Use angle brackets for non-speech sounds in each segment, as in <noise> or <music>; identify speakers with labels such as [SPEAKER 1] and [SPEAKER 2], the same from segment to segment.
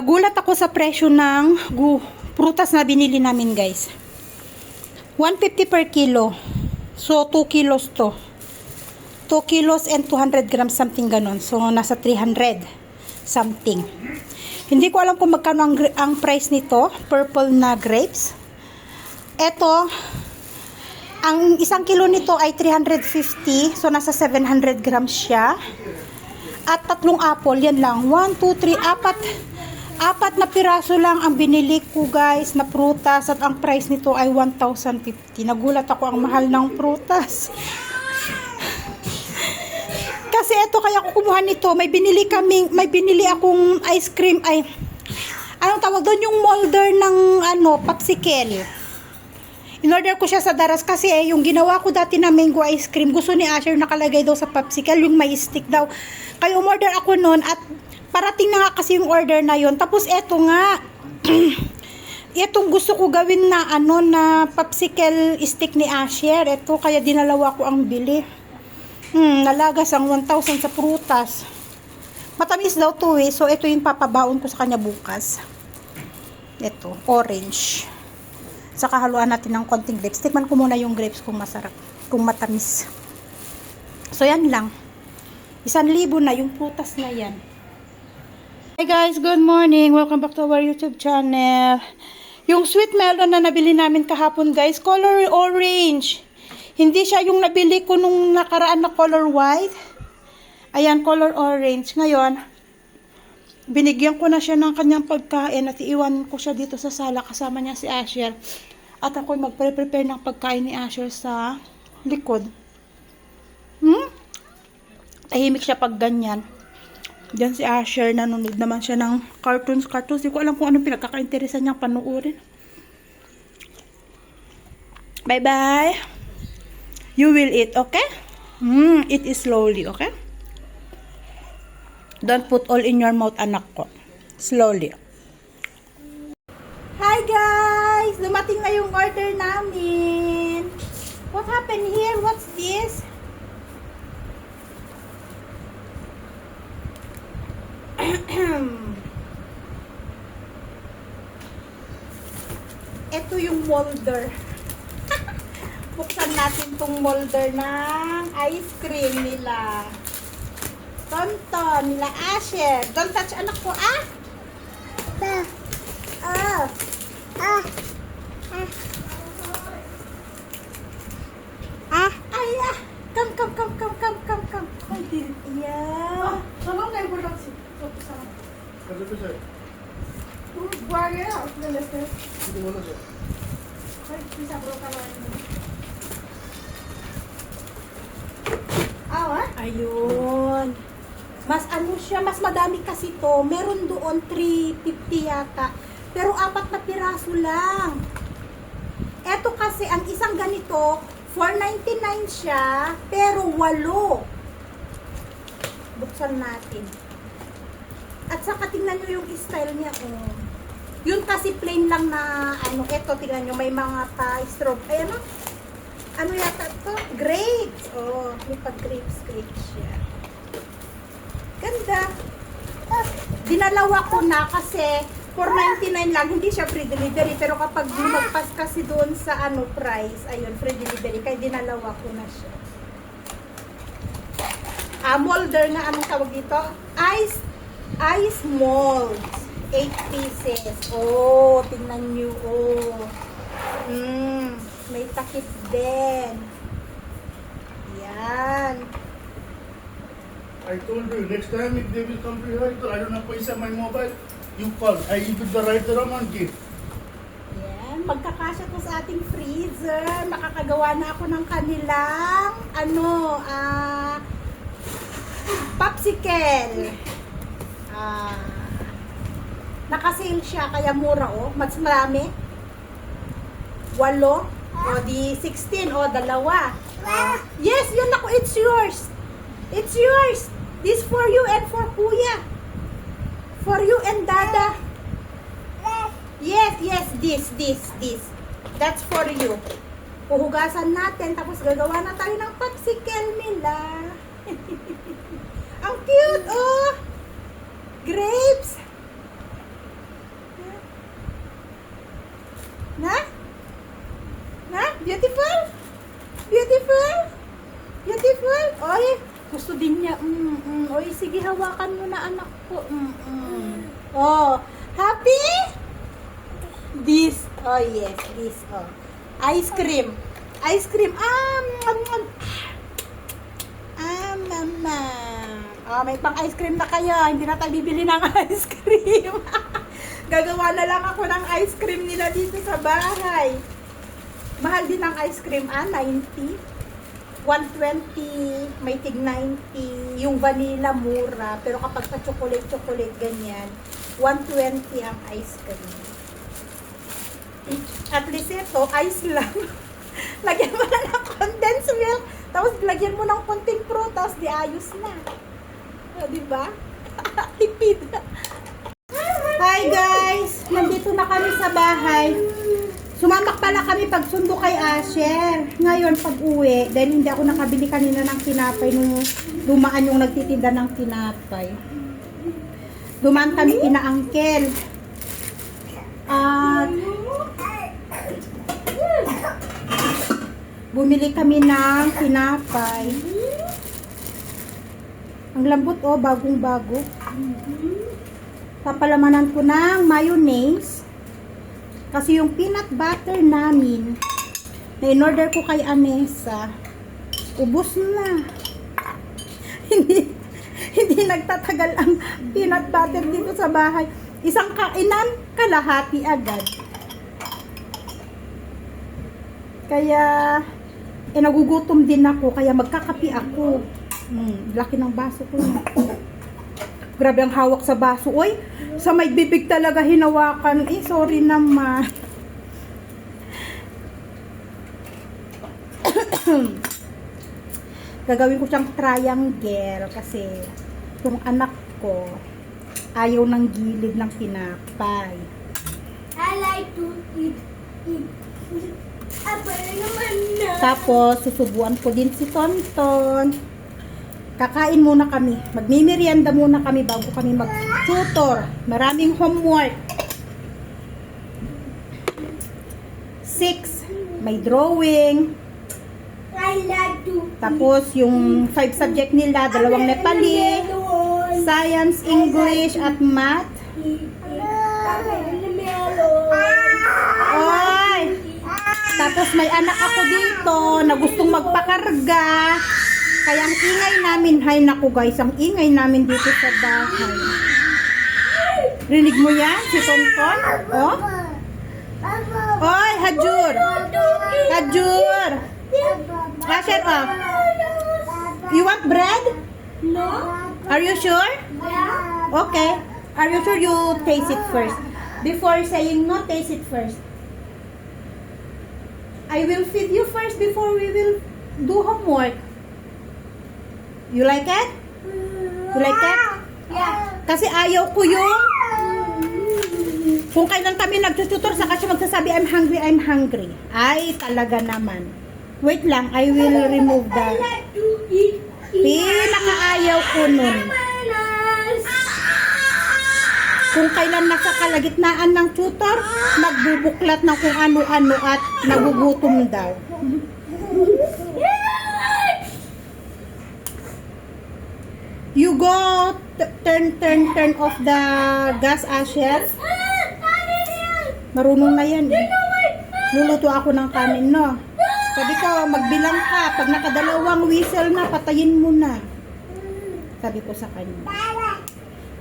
[SPEAKER 1] Nagulat ako sa presyo ng gu, prutas na binili namin guys. 150 per kilo. So, 2 kilos to. 2 kilos and 200 grams something ganon. So, nasa 300 something. Hindi ko alam kung magkano ang, ang price nito. Purple na grapes. Ito, ang isang kilo nito ay 350. So, nasa 700 grams siya. At tatlong apple, yan lang. 1, 2, 3, apat. Apat na piraso lang ang binili ko guys na prutas at ang price nito ay 1,050. Nagulat ako ang mahal ng prutas. <laughs> Kasi ito kaya ako kumuha nito, may binili kaming, may binili akong ice cream ay anong tawag doon yung molder ng ano, popsicle. In-order ko siya sa Daras kasi eh, yung ginawa ko dati na mango ice cream, gusto ni Asher nakalagay daw sa popsicle, yung may stick daw. Kaya umorder ako noon at parating na nga kasi yung order na yon Tapos eto nga, <clears throat> itong gusto ko gawin na ano na popsicle stick ni Asher. Ito kaya dinalawa ko ang bili. Hmm, nalagas ang 1,000 sa prutas. Matamis daw to eh. So ito yung papabaon ko sa kanya bukas. Ito, orange. Saka haluan natin ng konting grapes. Tikman ko muna yung grapes kung masarap. Kung matamis. So yan lang. Isang libo na yung prutas na yan. Hey guys, good morning. Welcome back to our YouTube channel. Yung sweet melon na nabili namin kahapon guys, color orange. Hindi siya yung nabili ko nung nakaraan na color white. Ayan, color orange. Ngayon, binigyan ko na siya ng kanyang pagkain at iiwan ko siya dito sa sala kasama niya si Asher. At ako'y magpre-prepare ng pagkain ni Asher sa likod. Hmm? Tahimik siya pag ganyan. Diyan si Asher, nanonood naman siya ng cartoons, cartoons. Di ko alam kung anong pinagkakainteresan niyang panuorin. Bye-bye. You will eat, okay? Mm, eat it slowly, okay? Don't put all in your mouth, anak ko. Slowly. Hi guys! Dumating na yung order namin. What happened here? What's this? Ito yung molder. <laughs> Buksan natin tong molder ng ice cream nila. Tonton, nila Asher. Don't touch anak ko, ah! Ah! Ah! Ah! Ah! Ah! Ay, ah! Come, come, come, come, come, come, come. Ay, yeah.
[SPEAKER 2] Tamam ne burada mısın? Çok sağ ol.
[SPEAKER 3] Hadi güzel.
[SPEAKER 2] Bu var ya aslında.
[SPEAKER 3] Gidin ona sor.
[SPEAKER 1] Ah, Ayun. Mas ano siya, mas madami kasi to. Meron doon 350 yata. Pero apat na piraso lang. Eto kasi, ang isang ganito, 499 siya, pero walo. Buksan natin. At saka tingnan nyo yung style niya, oh. Yun kasi plain lang na, ano, eto, tingnan nyo, may mga pa-strobe. Ayan, oh. Ano yata to? Grapes. Oh, may pag-grapes, grapes siya. Ganda. Ah, dinalawa ko na kasi 499 lang, hindi siya free delivery. Pero kapag lumagpas kasi doon sa ano price, ayun, free delivery. Kaya dinalawa ko na siya. Ah, molder na anong tawag dito? Ice, ice molds. 8 pieces. Oh, tingnan nyo. Oh. Mm, may takip din. Yan.
[SPEAKER 3] I told you, next time if they will come to your house, I don't have paisa my mobile, you call. I give the right and give.
[SPEAKER 1] Yan, magkakasya to sa ating freezer. Makakagawa na ako ng kanilang, ano, ah, popsicle. Ah, nakasale siya, kaya mura, oh. Mas marami. Walo. O, di 16. O, dalawa. Ah, yes, yun ako. It's yours. It's yours. This for you and for kuya. For you and dada. Yes, yes, this, this, this. That's for you. Puhugasan natin, tapos gagawa na tayo ng popsicle nila. <laughs> Ang cute, oh! Grapes! Na? Na? Beautiful? Beautiful? Beautiful? Oy, gusto din niya. Mm, mm. Oy, sige, hawakan mo na anak ko. Mm, mm. Oh, happy? This. Oh, yes. This. Oh. Ice cream. Ice cream. Ah, mm, mm. ah mama. Oh, ah, may pang ice cream na kayo. Hindi na tayo bibili ng <laughs> ice cream. Gagawa na lang ako ng ice cream nila dito sa bahay. Mahal din ang ice cream, ah, 90. 120, may tig 90. Yung vanilla mura, pero kapag pa chocolate, chocolate ganyan, 120 ang ice cream. At least ito, ice lang. <laughs> lagyan mo na ng condensed milk, tapos lagyan mo ng konting prutas, di ayos na. O, di ba? <laughs> Tipid. Hi guys! Nandito na kami sa bahay. Sumamak pala kami pag sundo kay Asher. Ngayon, pag uwi, dahil hindi ako nakabili kanina ng tinapay nung dumaan yung nagtitinda ng tinapay. Dumaan kami kina Uncle. At bumili kami ng tinapay. Ang lambot oh, bagong bago. Papalamanan ko ng mayonnaise. Kasi yung peanut butter namin, na in-order ko kay Anessa, ubos na. <laughs> hindi, hindi nagtatagal ang peanut butter dito sa bahay. Isang kainan, kalahati agad. Kaya, eh, nagugutom din ako, kaya magkakapi ako. Hmm, laki ng baso ko. Grabe ang hawak sa baso. Uy, sa may bibig talaga hinawakan. Eh, sorry naman. <coughs> Gagawin ko siyang triangle kasi itong anak ko ayaw ng gilid ng tinapay.
[SPEAKER 2] I like to eat, eat. Apa naman na?
[SPEAKER 1] Tapos, susubuan ko din si Tonton. Kakain muna kami. Magmimerienda muna kami bago kami mag-tutor. Maraming homework. Six, may drawing. Tapos, yung five subject nila, dalawang Nepali, science, English, at math. Oy! Tapos may anak ako dito na gustong magpakarga. Kaya ang ingay namin, hay naku guys, ang ingay namin dito sa bahay. Rinig mo yan, si Tonton? Oh? Oy, Hajur! Hajur! Asher, oh. You want bread?
[SPEAKER 2] No?
[SPEAKER 1] Are you sure?
[SPEAKER 2] Yeah.
[SPEAKER 1] Okay. Are you sure you taste it first? Before saying no, taste it first. I will feed you first before we will do homework. You like it? You like it?
[SPEAKER 2] Yeah.
[SPEAKER 1] Kasi ayaw ko yung kung kailan kami nagtututor saka siya magsasabi I'm hungry, I'm hungry. Ay, talaga naman. Wait lang, I will remove the pinakaayaw ko nun. Kung kailan nasa kalagitnaan ng tutor, nagbubuklat ng kung ano-ano at nagugutom daw. You go, turn, turn, turn off the gas, Asher. Marunong na yan eh. Luluto ako ng kanin, no? Sabi ko, magbilang ka. Pag nakadalawang whistle na, patayin mo na. Sabi ko sa kanya.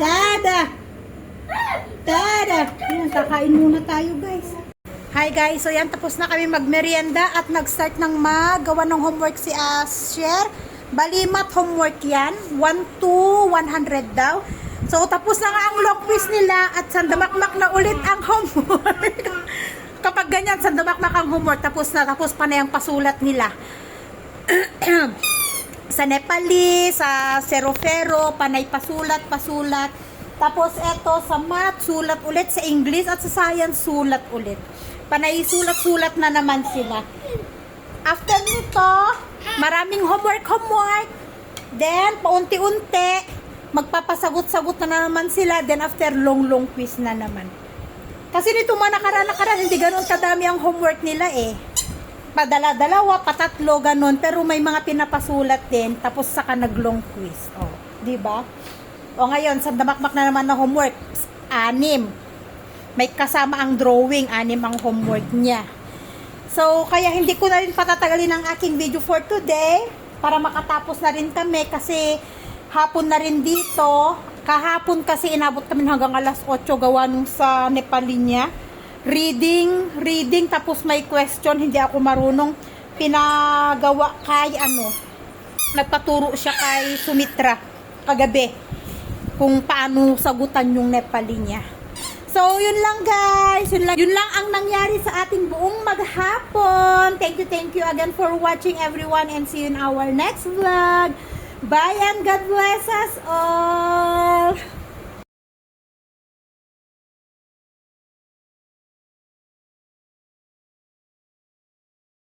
[SPEAKER 1] Dada! Dada! Ayan, kakain muna tayo guys. Hi guys, so yan tapos na kami magmerienda at nag-start ng magawa ng homework si Asher. Bali, math homework yan. 1 to 100 daw. So tapos na nga ang long quiz nila at sandamakmak na ulit ang <laughs> homework. Kapag ganyan, sandamakmak ang homework, tapos na, tapos pa na yung pasulat nila. <clears throat> sa Nepali, sa Serofero, panay pasulat, pasulat. Tapos eto sa math, sulat ulit. Sa English at sa science, sulat ulit. Panay sulat-sulat na naman sila. After nito, maraming homework, homework. Then, paunti-unti, magpapasagot-sagot na naman sila. Then, after long-long quiz na naman. Kasi nito mga nakaraan-nakaraan, hindi ganun kadami ang homework nila eh. padala-dalawa, patatlo, ganun. Pero may mga pinapasulat din, tapos saka nag-long quiz. O, di ba? O ngayon, sa damakmak na naman na homework, anim. May kasama ang drawing, anim ang homework niya. So, kaya hindi ko na rin patatagalin ang aking video for today para makatapos na rin kami kasi hapon na rin dito. Kahapon kasi inabot kami hanggang alas 8 gawa nung sa Nepali niya. Reading, reading, tapos may question, hindi ako marunong. Pinagawa kay ano, nagpaturo siya kay Sumitra kagabi kung paano sagutan yung Nepali niya. So, yun lang guys. Yun lang, yun lang ang nangyari sa ating buong maghapon. Thank you, thank you again for watching everyone and see you in our next vlog. Bye and God bless us all.